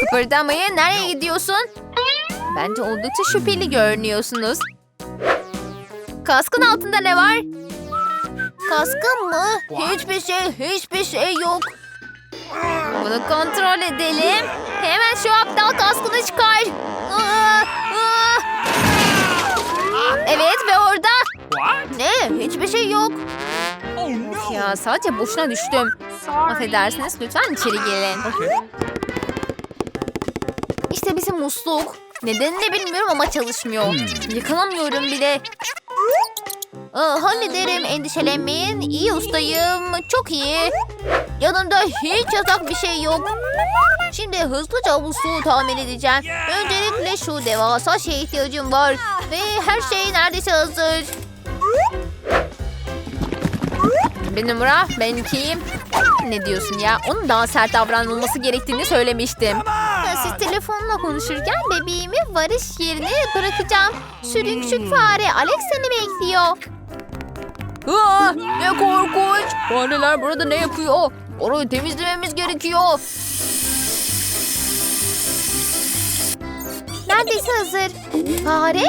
Kıpırdamayın. Nereye gidiyorsun? Bence oldukça şüpheli görünüyorsunuz. Kaskın altında ne var? Kaskın mı? Hiçbir şey, hiçbir şey yok. Bunu kontrol edelim. Hemen şu aptal kaskını çıkar. Aa, aa. Evet ve orada. Ne? Hiçbir şey yok. Of ya sadece boşuna düştüm. Affedersiniz lütfen içeri gelin. İşte bizim musluk. Nedenini bilmiyorum ama çalışmıyor. Yıkanamıyorum bile. Aa, hallederim endişelenmeyin. İyi ustayım. Çok iyi. Yanımda hiç yasak bir şey yok. Şimdi hızlıca bu suyu tamir edeceğim. Öncelikle şu devasa şeye ihtiyacım var. Ve her şey neredeyse hazır. Bir numara ben kim? Ne diyorsun ya? Onun daha sert davranılması gerektiğini söylemiştim. Telefonla konuşurken bebeğimi varış yerine bırakacağım. Sürün küçük fare Alex seni bekliyor. Aa, ne korkunç. Fareler burada ne yapıyor? Orayı temizlememiz gerekiyor. Neredeyse hazır. Fare?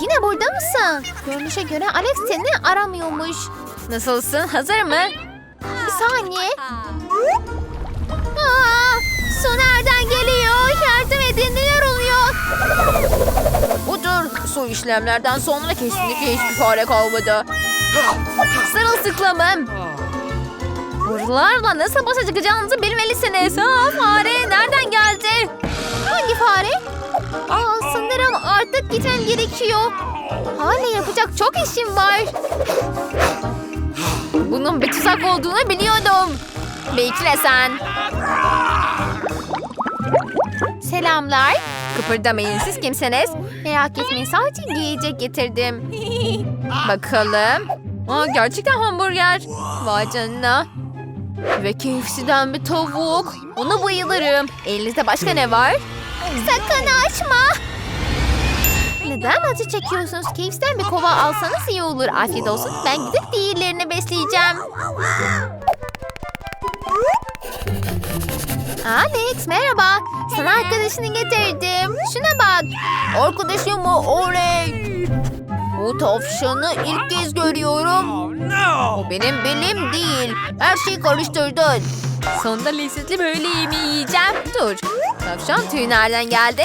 Yine burada mısın? Görünüşe göre Alex seni aramıyormuş. Nasılsın? Hazır mı? Bir saniye. Aa, geliyor? Edin neler oluyor? Bu tür su işlemlerden sonra kesinlikle hiçbir fare kalmadı. Sırılsıklamım. Buralarla nasıl başa çıkacağınızı bilmelisiniz. Ha, fare nereden geldi? Hangi fare? Aa, sanırım artık gitmem gerekiyor. Hala yapacak çok işim var. Bunun bir tuzak olduğunu biliyordum. Bekle sen. Selamlar. Kıpırdamayın siz kimsiniz? Merak etmeyin sadece giyecek getirdim. Bakalım. Aa, gerçekten hamburger. Vay canına. Ve KFC'den bir tavuk. Ona bayılırım. Elinizde başka ne var? Sakın açma. Neden acı çekiyorsunuz? KFC'den bir kova alsanız iyi olur. Afiyet olsun. Ben gidip diğerlerini besleyeceğim. Alex merhaba. Sana arkadaşını getirdim. Şuna bak. Arkadaşım mı? Oley. Bu tavşanı ilk kez görüyorum. O benim bilim değil. Her şeyi karıştırdın. Sonunda lezzetli böyle yemeği yiyeceğim. Dur. Tavşan tüyü nereden geldi?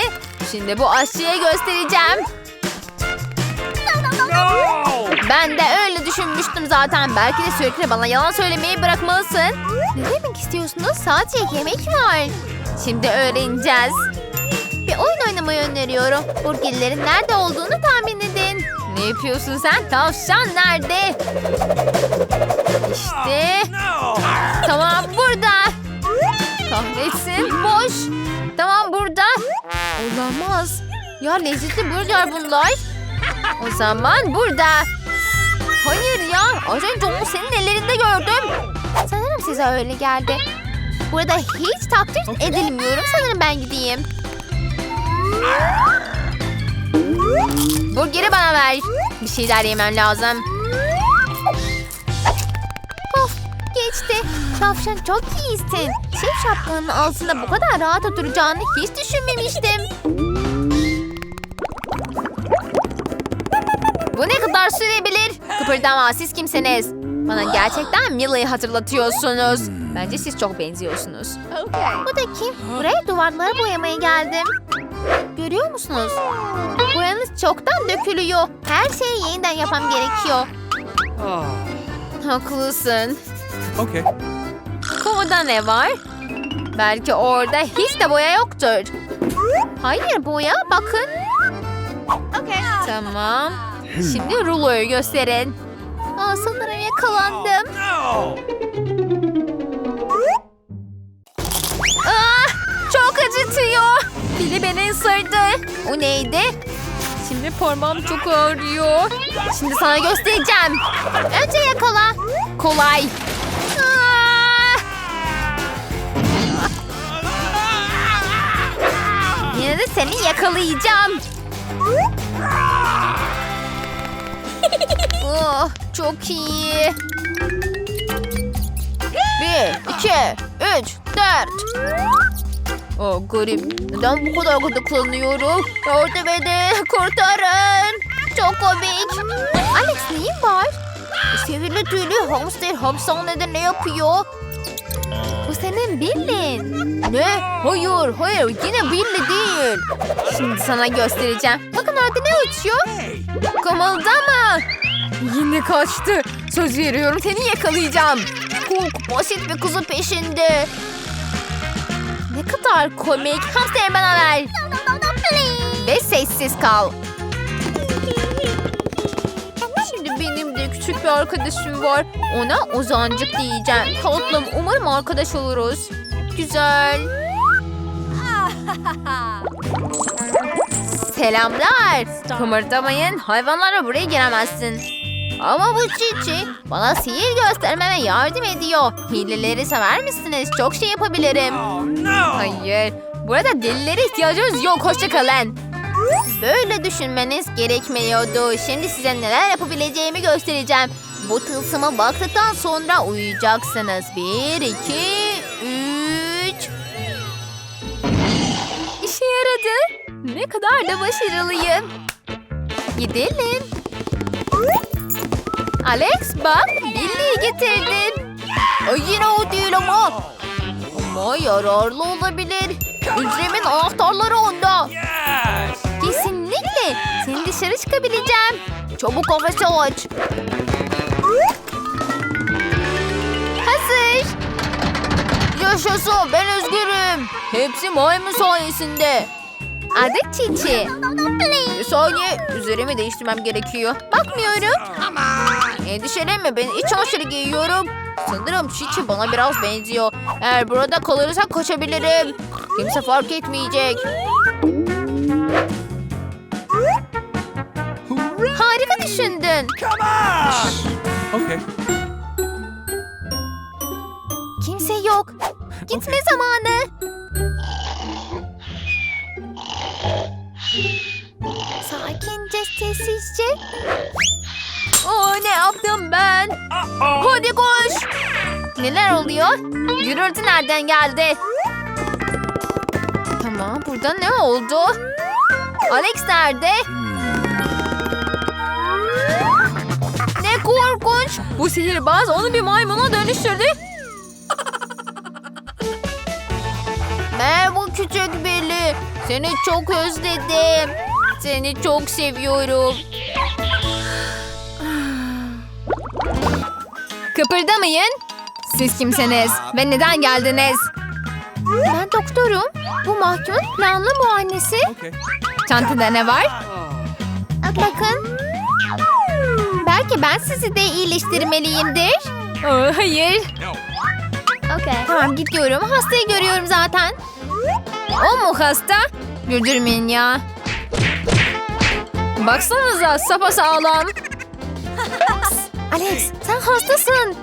Şimdi bu aşçıya göstereceğim. Ben de öyle düşünmüştüm zaten. Belki de sürekli bana yalan söylemeyi bırakmalısın. Ne demek istiyorsunuz? Sadece yemek var. Şimdi öğreneceğiz. Bir oyun oynamayı öneriyorum. Burgerlerin nerede olduğunu tahmin edin. Ne yapıyorsun sen? Tavşan nerede? İşte. Tamam burada. Kahretsin boş. Tamam burada. Olamaz. Ya lezzetli burger bunlar. O zaman burada. Hayır ya. Az önce onu senin ellerinde gördüm. Sanırım size öyle geldi. Burada hiç takdir edilmiyorum. Sanırım ben gideyim. Burgeri bana ver. Bir şeyler yemem lazım. Of geçti. Tavşan çok iyisin. Şef şapkanın altında bu kadar rahat oturacağını hiç düşünmemiştim. Bu ne kadar sürebilir? Kıpırdama siz kimsiniz? Bana gerçekten Milla'yı hatırlatıyorsunuz. Bence siz çok benziyorsunuz. Bu da kim? Buraya duvarları boyamaya geldim. Görüyor musunuz? Boyanız çoktan dökülüyor. Her şeyi yeniden yapmam gerekiyor. Haklısın. Okay. Kovada ne var? Belki orada hiç de boya yoktur. Hayır boya bakın. Tamam. Şimdi ruloyu gösterin. Aa, sanırım yakalandım. Aa, çok acıtıyor. Biri beni ısırdı. O neydi? Şimdi parmağım çok ağrıyor. Şimdi sana göstereceğim. Önce yakala. Kolay. Aa! Yine de seni yakalayacağım. Oh, çok iyi. Bir, iki, üç, dört. O garip. Neden bu kadar gıdıklanıyorum? Yardım edin. Kurtarın. Çok komik. Alex neyin var? Sihirli tüylü hamster hapishanede ne yapıyor? Bu senin Billin. Ne? Hayır, hayır. Yine Billy değil. Şimdi sana göstereceğim. Bakın orada ne uçuyor? Kımıldama. Yine kaçtı. Söz veriyorum seni yakalayacağım. Cook basit bir kızı peşinde. Ne kadar komik. Hamster bana ver. Ve sessiz kal. Şimdi benim de küçük bir arkadaşım var. Ona Ozancık diyeceğim. Tatlım umarım arkadaş oluruz. Güzel. Selamlar. Kımırdamayın. Hayvanlara buraya giremezsin. Ama bu Çiçi bana sihir göstermeme yardım ediyor. Hileleri sever misiniz? Çok şey yapabilirim. Hayır. Burada delilere ihtiyacımız yok. Hoşçakalın. Böyle düşünmeniz gerekmiyordu. Şimdi size neler yapabileceğimi göstereceğim. Bu tılsıma baktıktan sonra uyuyacaksınız. Bir, iki, üç. İşe yaradı. Ne kadar da başarılıyım. Gidelim. Alex bak Billy'yi getirdim. Yine o değil ama. Ama yararlı olabilir. Hücremin anahtarları onda. Kesinlikle. Seni dışarı çıkabileceğim. Çabuk kafesi aç. Hazır. Yaşasın ben özgürüm. Hepsi maymun sayesinde. Adı Çiçi. Bir saniye üzerimi değiştirmem gerekiyor. Bakmıyorum. Endişelenme ben iç çamaşırı giyiyorum. Sanırım Çiçi bana biraz benziyor. Eğer burada kalırsak kaçabilirim. Kimse fark etmeyecek. Harika düşündün. Okay. Kimse yok. Gitme zamanı. Sakince, sessizce. Oo, ne yaptım ben? Hadi koş. Neler oluyor? Gürültü nereden geldi? Tamam, burada ne oldu? Alex nerede? Ne korkunç. Bu sihirbaz onu bir maymuna dönüştürdü. Merhaba küçük Billy. Seni çok özledim. Seni çok seviyorum. Kıpırdamayın. Siz kimsiniz ve neden geldiniz? Ben doktorum. Bu mahkumun planlı muayenesi. Okay. Çantada ne var? Bakın. Belki ben sizi de iyileştirmeliyimdir. Hayır. Okay. Tamam gidiyorum. Hastayı görüyorum zaten. O mu hasta? Güldürmeyin ya. Baksanıza sapasağlam. Alex sen hastasın.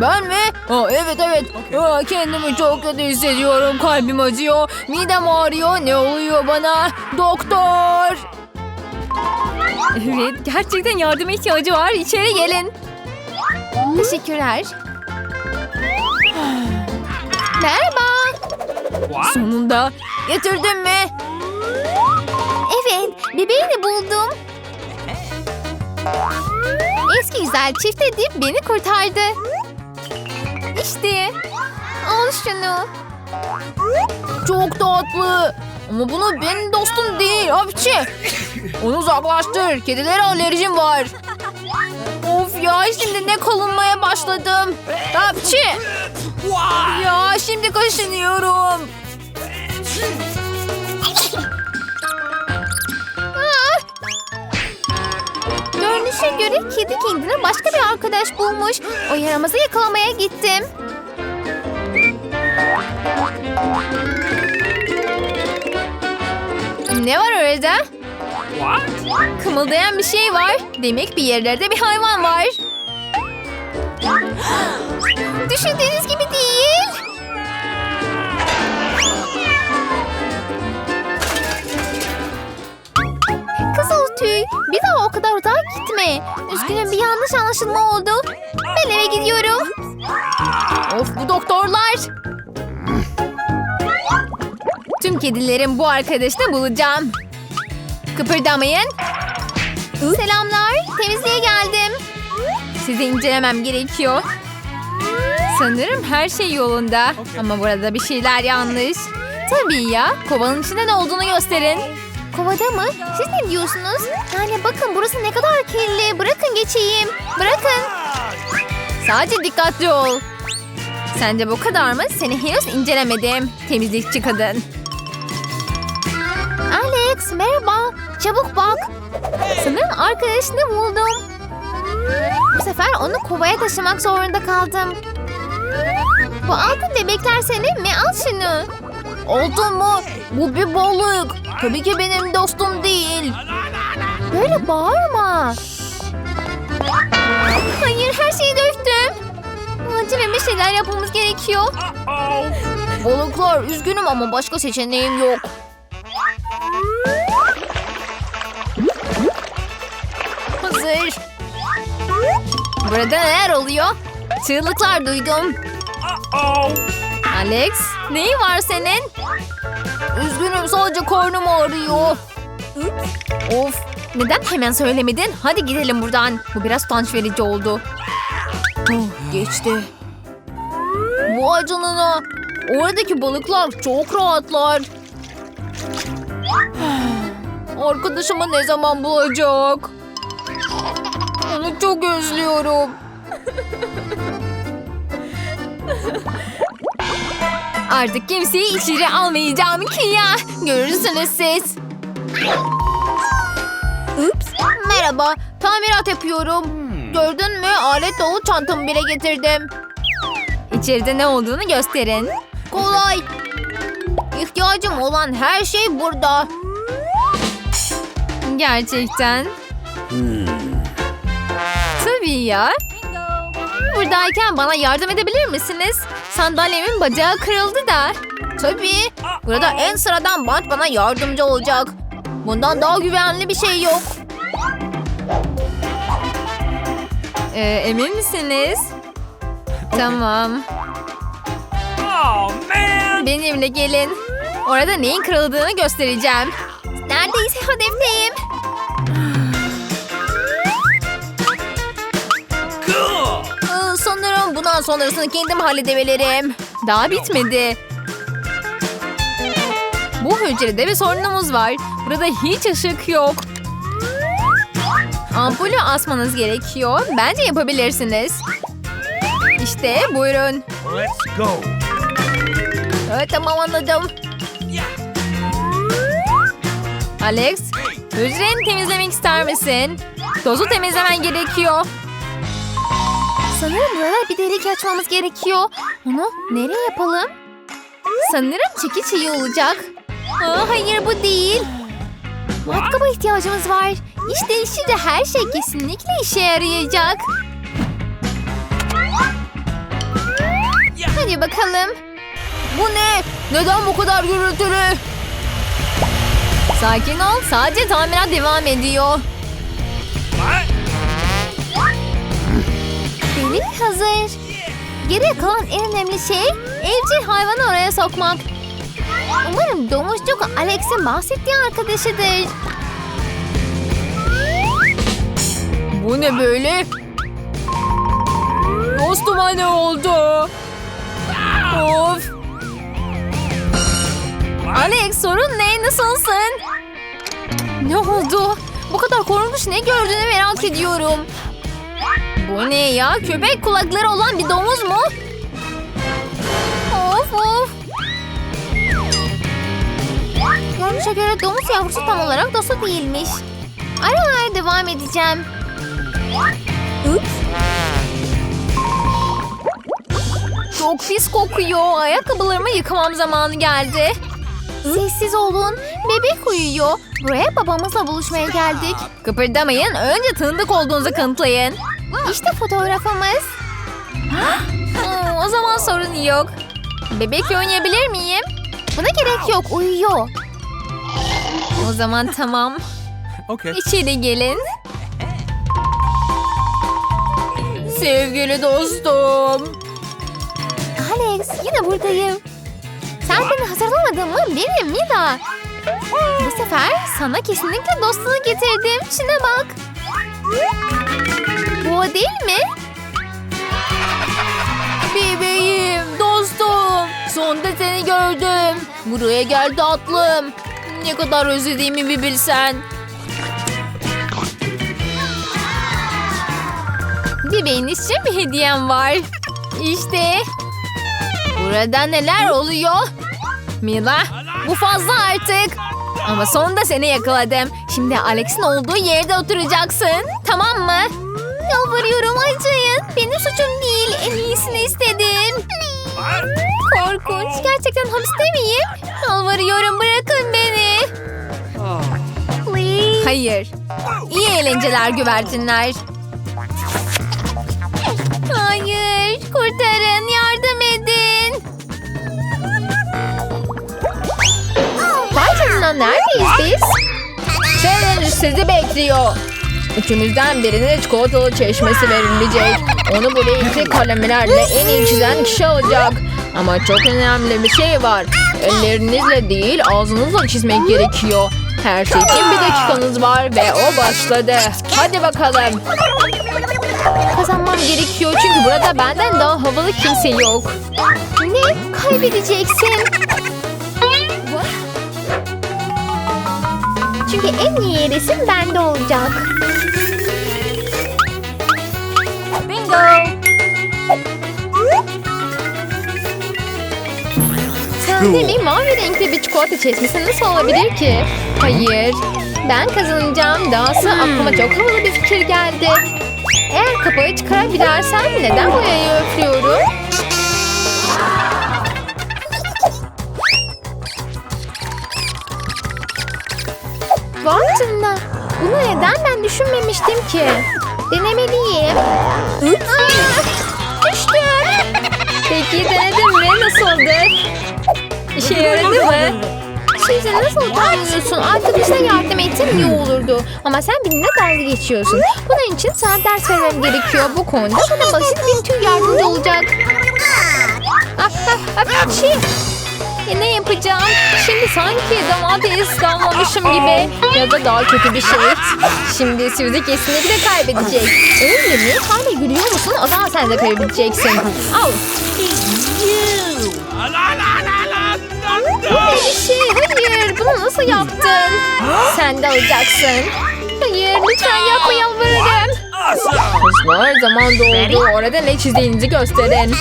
Ben mi? Aa, evet evet. Aa, kendimi çok kötü hissediyorum. Kalbim acıyor. Midem ağrıyor. Ne oluyor bana? Doktor. Evet gerçekten yardıma ihtiyacı var. İçeri gelin. Teşekkürler. Merhaba. Sonunda. Getirdin mi? Bebeğini buldum. Eski güzel çift edip beni kurtardı. İşte. Al şunu. Çok tatlı. Ama bunu benim dostum değil hapçı. Onu uzaklaştır. Kedilere alerjim var. Of ya şimdi ne kalınmaya başladım. Hapçı. Ya şimdi kaşınıyorum. Görünüşe göre kedi kendine başka bir arkadaş bulmuş. O yaramazı yakalamaya gittim. Ne var orada? What? Kımıldayan bir şey var. Demek bir yerlerde bir hayvan var. Düşündüğünüz gibi değil. Tüy. Bir daha o kadar uzağa gitme. Üzgünüm bir yanlış anlaşılma oldu. Ben eve gidiyorum. Of bu doktorlar. Kedilerin bu arkadaşını bulacağım. Kıpırdamayın. Selamlar. Temizliğe geldim. Sizi incelemem gerekiyor. Sanırım her şey yolunda. Ama burada bir şeyler yanlış. Tabii ya. Kovanın içinde ne olduğunu gösterin. Kovada mı? Siz ne diyorsunuz? Yani bakın burası ne kadar kirli. Bırakın geçeyim. Bırakın. Sadece dikkatli ol. Sence bu kadar mı? Seni henüz incelemedim. Temizlikçi kadın. Alex merhaba. Çabuk bak. Sanırım arkadaşını buldum. Bu sefer onu kovaya taşımak zorunda kaldım. Bu altın bebekler senin mi? Al şunu. Altın mı? Bu bir balık. Tabii ki benim dostum değil. Böyle bağırma. Hayır her şeyi döktüm. Acilen bir şeyler yapmamız gerekiyor. Balıklar üzgünüm ama başka seçeneğim yok. Hazır. Burada neler oluyor? Çığlıklar duydum. Alex, neyin var senin? Üzgünüm sadece karnım ağrıyor. Of, neden hemen söylemedin? Hadi gidelim buradan. Bu biraz utanç verici oldu. Oh, geçti. Vay canına. Oradaki balıklar çok rahatlar. Arkadaşımı ne zaman bulacak? Onu çok özlüyorum. Artık kimseyi içeri almayacağım ki ya. Görürsünüz siz. Ups. Merhaba. Tamirat yapıyorum. Gördün mü? Alet dolu çantamı bile getirdim. İçeride ne olduğunu gösterin. Kolay. İhtiyacım olan her şey burada. Gerçekten. Tabii ya. Buradayken bana yardım edebilir misiniz? Sandalyemin bacağı kırıldı da. Tabii. Burada en sıradan bant bana yardımcı olacak. Bundan daha güvenli bir şey yok. Ee, emin misiniz? Tamam. Oh man. Benimle gelin. Orada neyin kırıldığını göstereceğim. Neredeyse hedefteyim. Bundan sonrasını kendim halledebilirim. Daha bitmedi. Bu hücrede bir sorunumuz var. Burada hiç ışık yok. Ampulü asmanız gerekiyor. Bence yapabilirsiniz. İşte buyurun. Let's go. Evet tamam anladım. Alex, hücreni temizlemek ister misin? Tozu temizlemen gerekiyor. Sanırım burada bir delik açmamız gerekiyor. Onu nereye yapalım? Sanırım çekiç iyi olacak. Aa, hayır bu değil. Matkaba ihtiyacımız var. İşte şimdi her şey kesinlikle işe yarayacak. Hadi bakalım. Bu ne? Neden bu kadar gürültülü? Sakin ol. Sadece tamirat devam ediyor. Delik hazır. Geriye kalan en önemli şey evcil hayvanı oraya sokmak. Umarım domuzcuk Alex'in bahsettiği arkadaşıdır. Bu ne böyle? Dostuma ne oldu? Of. Alex sorun ne? Nasılsın? Ne oldu? Bu kadar korunmuş ne gördüğünü merak ediyorum. Bu ne ya? Köpek kulakları olan bir domuz mu? Of of. Görünüşe göre domuz yavrusu tam olarak dostu değilmiş. Ara ara devam edeceğim. Ups. Çok pis kokuyor. Ayakkabılarımı yıkamam zamanı geldi. Sessiz olun. Bebek uyuyor. Buraya babamızla buluşmaya geldik. Kıpırdamayın. Önce tanıdık olduğunuzu kanıtlayın. İşte fotoğrafımız. Hmm, o zaman sorun yok. Bebekle oynayabilir miyim? Buna gerek yok. Uyuyor. O zaman tamam. Okay. İçeri gelin. Sevgili dostum. Alex yine buradayım. Sen beni hazırlamadın mı? Benim Mila. Bu sefer sana kesinlikle dostluğu getirdim. Şuna bak. O değil mi? Bebeğim, dostum. Sonunda seni gördüm. Buraya gel tatlım. Ne kadar özlediğimi bir bilsen. Bebeğin için bir hediyem var. İşte. Burada neler oluyor? Mila, bu fazla artık. Ama sonunda seni yakaladım. Şimdi Alex'in olduğu yerde oturacaksın. Tamam mı? Yalvarıyorum acıyın. Benim suçum değil. En iyisini istedim. Korkunç. Gerçekten hapiste miyim? Yalvarıyorum bırakın beni. Hayır. İyi eğlenceler güvercinler. Hayır. Kurtarın. Yardım edin. Vay canına neredeyiz biz? Challenge sizi bekliyor. Üçümüzden birine çikolatalı çeşmesi verilecek. Onu bu renkli kalemlerle en iyi çizen kişi olacak. Ama çok önemli bir şey var. Ellerinizle değil ağzınızla çizmek gerekiyor. Her şey için bir dakikanız var ve o başladı. Hadi bakalım. Kazanmam gerekiyor çünkü burada benden daha havalı kimse yok. Ne? Kaybedeceksin. Çünkü en iyi resim bende olacak. Sende mi mavi renkli bir çikolata çeşmesi nasıl olabilir ki? Hayır. Ben kazanacağım. Dahası aklıma çok havalı bir fikir geldi. Eğer kapağı çıkarabilirsem neden boyayı öpüyorum? Vay canına. Bunu neden ben düşünmemiştim ki? Denemeliyim. Aa, düştüm. Peki denedin mi? Nasıldı? İşe yaradı mı? Size nasıl utanmıyorsun? Arkadaşına yardım etsen iyi olurdu. Ama sen benimle dalga geçiyorsun. Bunun için sana ders vermem gerekiyor. Bu konuda bana basit bir tür yardımcı olacak. Ah, ah, ah, şey. E, ne yapacağım? Şimdi sanki domates damlamışım gibi. Ya da daha kötü bir şey. Şimdi Suzy kesinlikle kaybedecek. Öyle mi? Hala gülüyor musun? O zaman sen de kaybedeceksin. Al. La la la şey? Hayır. Bunu nasıl yaptın? Sen de alacaksın. Hayır. Lütfen yapma yalvarırım. Kızlar zaman doldu. Orada ne çizdiğinizi gösterin.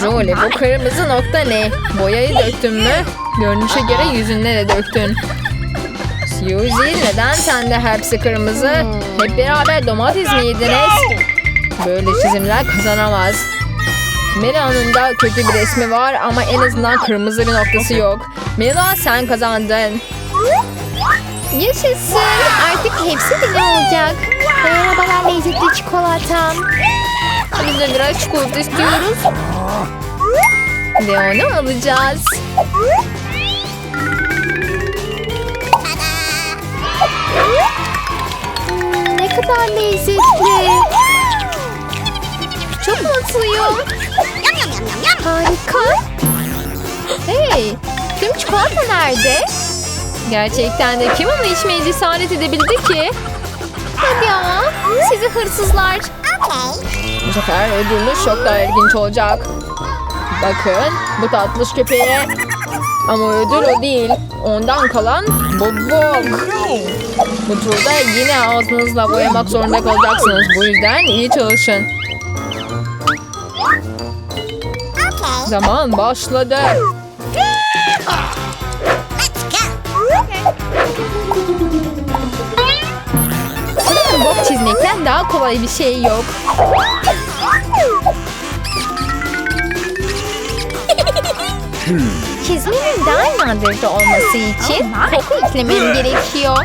Jolie bu kırmızı nokta ne? Boyayı döktün mü? Görünüşe göre yüzünde de döktün. Suzy neden sende hepsi kırmızı? Hep beraber domates mi yediniz? Böyle çizimler kazanamaz. Mela'nın da kötü bir resmi var ama en azından kırmızı bir noktası yok. Mela sen kazandın. Yaşasın. Artık hepsi benim olacak. Merhabalar lezzetli çikolatam. Biz de biraz çikolata istiyoruz. Ve onu alacağız. Hmm, ne kadar lezzetli. Çok mutluyum. Harika. Hey, tüm çikolata nerede? Gerçekten de kim onu içmeye cesaret edebildi ki? Hadi ama sizi hırsızlar. Bu sefer ödülü çok daha ilginç olacak. Bakın bu tatlış köpeğe. Ama ödül o değil. Ondan kalan bobok. Bu turda yine ağzınızla boyamak zorunda kalacaksınız. Bu yüzden iyi çalışın. Zaman başladı. Sanırım bok çizmekten daha kolay bir şey yok. Çizmenin daha nadir olması için koku eklemem gerekiyor.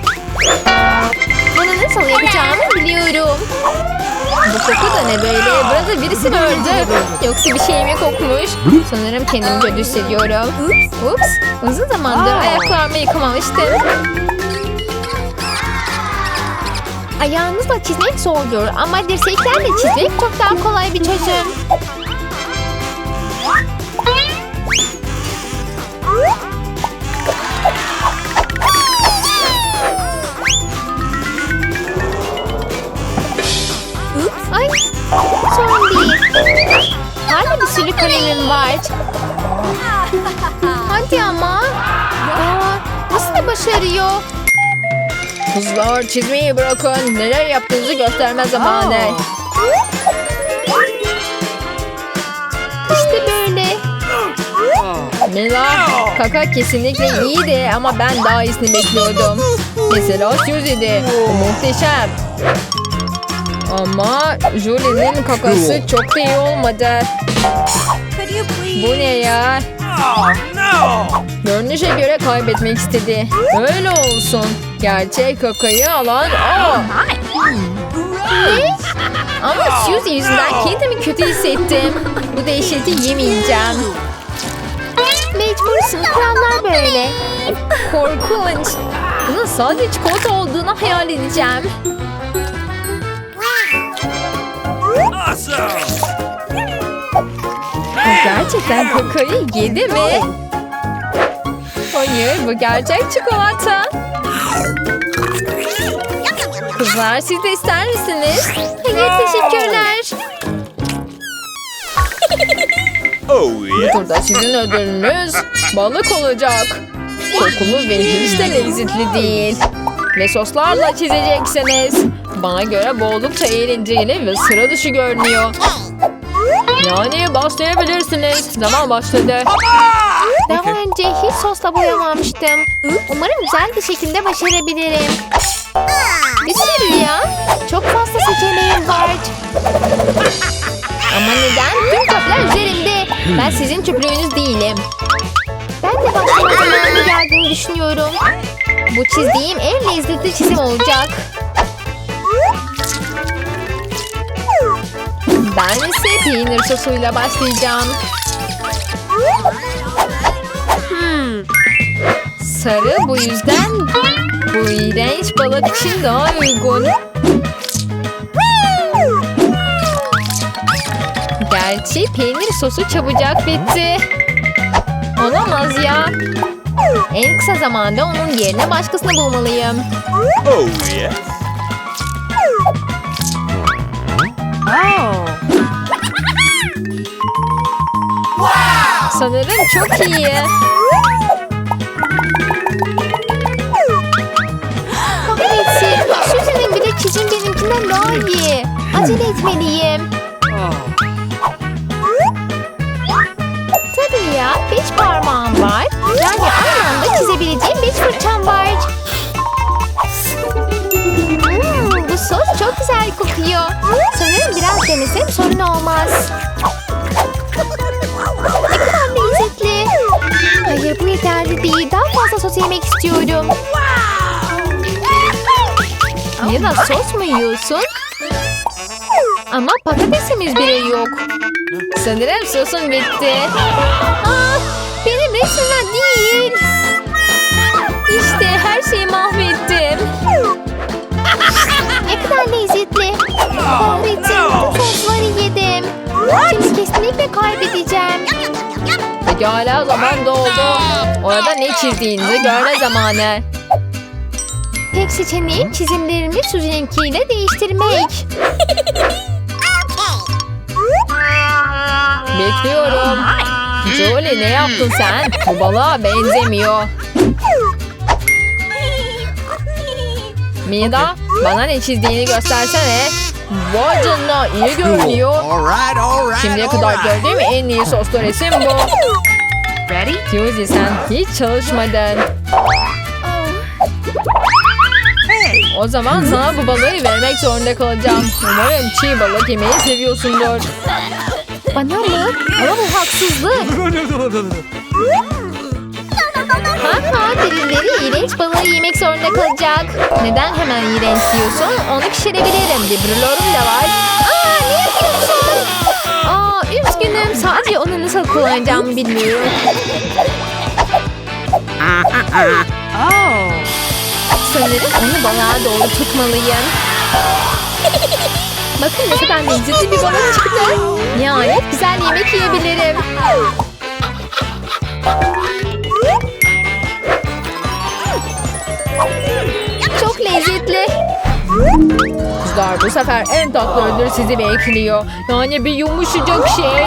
Bunu nasıl yapacağımı biliyorum. Bu koku da ne böyle? Burada birisi mi öldü? Yoksa bir şey mi kokmuş? Sanırım kendimi kötü hissediyorum. Ups, uzun zamandır ayaklarımı yıkamamıştım. Ayağınızla çizmek zordur ama dirseklerle çizmek çok daha kolay bir çözüm. Hadi ama. Aa, nasıl da başarıyor? Kızlar çizmeyi bırakın. Neler yaptığınızı gösterme zamanı. İşte böyle. Mila, kaka kesinlikle iyiydi ama ben daha iyisini bekliyordum. Mesela Susie'di. O muhteşem. Ama Julie'nin kakası çok da iyi olmadı. Bu ne ya? Görünüşe göre kaybetmek istedi. Öyle olsun. Gerçek kakayı alan o. Ne? Ama Suzy yüzünden kendimi kötü hissettim. Bu dehşeti yemeyeceğim. Mecbursun. Kurallar böyle. Korkunç. Bunun sadece çikolata olduğunu hayal edeceğim. Gerçekten kakayı yedi mi? Hayır bu gerçek çikolata. Kızlar siz de ister misiniz? Hayır teşekkürler. Oh Bu yeah! turda sizin ödülünüz balık olacak. Kokulu ve hiç de lezzetli değil. Ve soslarla çizeceksiniz. Bana göre bu oldukça eğlenceli ve sıra dışı görünüyor. Yani başlayabilirsiniz. Zaman başladı. Hiç sosla boyamamıştım. Umarım güzel bir şekilde başarabilirim. Bir sürü ya. Çok fazla seçeneğim var. Ama neden? Tüm kaplar üzerimde. Ben sizin çöplüğünüz değilim. Ben de başlama zamanı geldiğini düşünüyorum. Bu çizdiğim en lezzetli çizim olacak. Ben ise peynir sosuyla başlayacağım. Sarı bu yüzden bu iğrenç balık için daha uygun. Gerçi peynir sosu çabucak bitti. Olamaz ya. En kısa zamanda onun yerine başkasını bulmalıyım. Oh yeah! Sanırım çok iyi. Kahretsin. Susan'ın bile çizim benimkinden daha iyi. Acele etmeliyim. Tabii ya. Beş parmağım var. Yani aynı anda çizebileceğim beş fırçam var. Hmm, bu sos çok güzel kokuyor. Sanırım biraz denesem sorun olmaz. Hayır bu yeterli değil. Daha fazla sos yemek istiyorum. Da sos mu yiyorsun? Ama patatesimiz bile yok. Sanırım sosun bitti. Aa, benim resimler değil. İşte her şeyi mahvettim. Ne kadar lezzetli. Kahretsin tüm sosları yedim. Şimdi kesinlikle kaybedeceğim. Pekala zaman doldu. Orada ne çizdiğinizi görme zamanı. Tek seçeneğim çizimlerimi Suzy'ninkiyle değiştirmek. Bekliyorum. Jolie ne yaptın sen? Bu balığa benzemiyor. Mida bana ne çizdiğini göstersene. Vay canına iyi görünüyor. Şimdiye kadar gördüğüm en iyi soslu resim bu. Ready? Suzy sen hiç çalışmadın. O zaman sana bu balığı vermek zorunda kalacağım. Umarım çiğ balık yemeyi seviyorsundur. Bana mı? Ama bu haksızlık. Ha ha birileri iğrenç balığı yemek zorunda kalacak. Neden hemen iğrenç diyorsun? Onu pişirebilirim. Bir brülörüm de var. Üzgünüm. Sadece onu nasıl kullanacağımı bilmiyorum. Oh. Sanırım onu balığa doğru tutmalıyım. Bakın ne kadar lezzetli bir balık çıktı. Nihayet güzel yemek yiyebilirim. Kızlar bu sefer en tatlı ödül sizi bekliyor. Yani bir yumuşacak şey.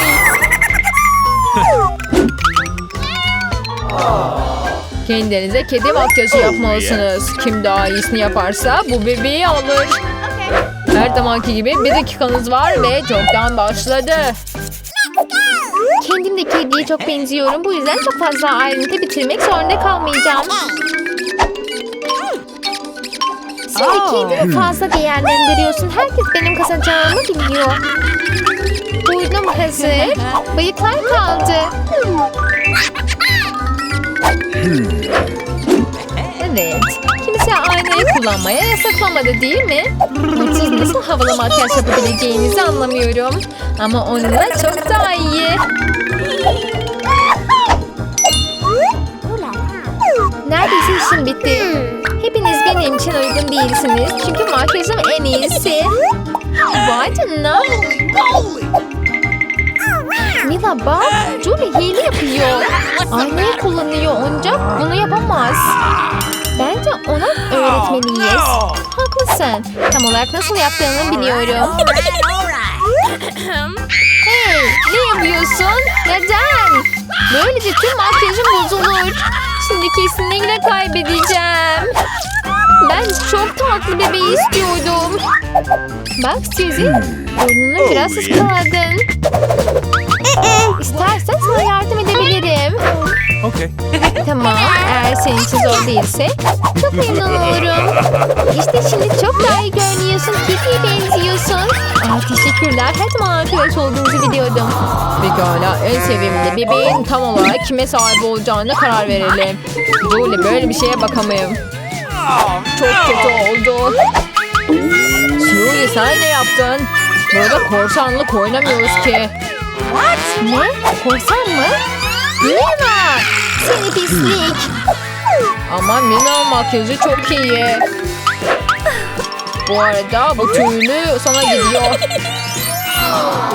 Kendinize kedi makyajı Oh, yapmalısınız. Kim daha iyisini yaparsa bu bebeği alır. Her zamanki gibi bir dakikanız var ve çoktan başladı. Kendim de kediye çok benziyorum. Bu yüzden çok fazla ayrıntı bitirmek zorunda kalmayacağım. De Oh. kendini fazla değerlendiriyorsun. Herkes benim kazanacağımı biliyor. Burnum hazır. Bıyıklar kaldı. Evet. Kimse aynayı kullanmaya yasaklamadı değil mi? Siz nasıl havalı makyaj yapabileceğinizi anlamıyorum. Ama onunla çok daha iyi. Neredeyse işim bitti. Benim için uygun değilsiniz. Çünkü makyajım en iyisi. Vay canına. Mila bak. Julie hile yapıyor. Aynayı kullanıyor ancak bunu yapamaz. Bence ona öğretmeliyiz. Haklısın. Tam olarak nasıl yaptığını biliyorum. Hey, ne yapıyorsun? Neden? Böylece tüm makyajım bozulur. Şimdi kesinlikle kaybedeceğim. Ben çok tatlı bebeği istiyordum. Bak Suzy, burnunu biraz Oh, ıskaladın. İstersen sana yardım edebilirim. Okay. Tamam, eğer senin için zor değilse çok memnun olurum. İşte şimdi çok daha iyi görünüyorsun, Kitty'ye benziyorsun. Aa, teşekkürler, her zaman arkadaş olduğunuzu biliyordum. Pekala, en sevimli bebeğin tam olarak kime sahip olacağına karar verelim. Julie böyle bir şeye bakamayım. Çok kötü oldu. Julie sen ne yaptın? Burada korsanlık oynamıyoruz ki. Ne? Korsan mı? Mina! Seni pislik. Ama Mina makyajı çok iyi. Bu arada bu tüylü sana gidiyor.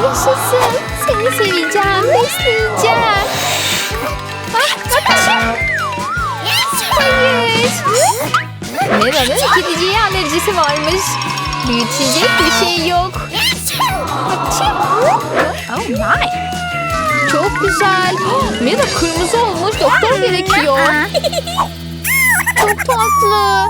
Yaşasın. Seni seveceğim, besleyeceğim. Ah, bakışım. Hayır. Mina'nın kediciye alerjisi varmış. Büyütecek bir şey yok. Oh my. Çok güzel. Mina kırmızı olmuş. Doktor gerekiyor. Çok tatlı.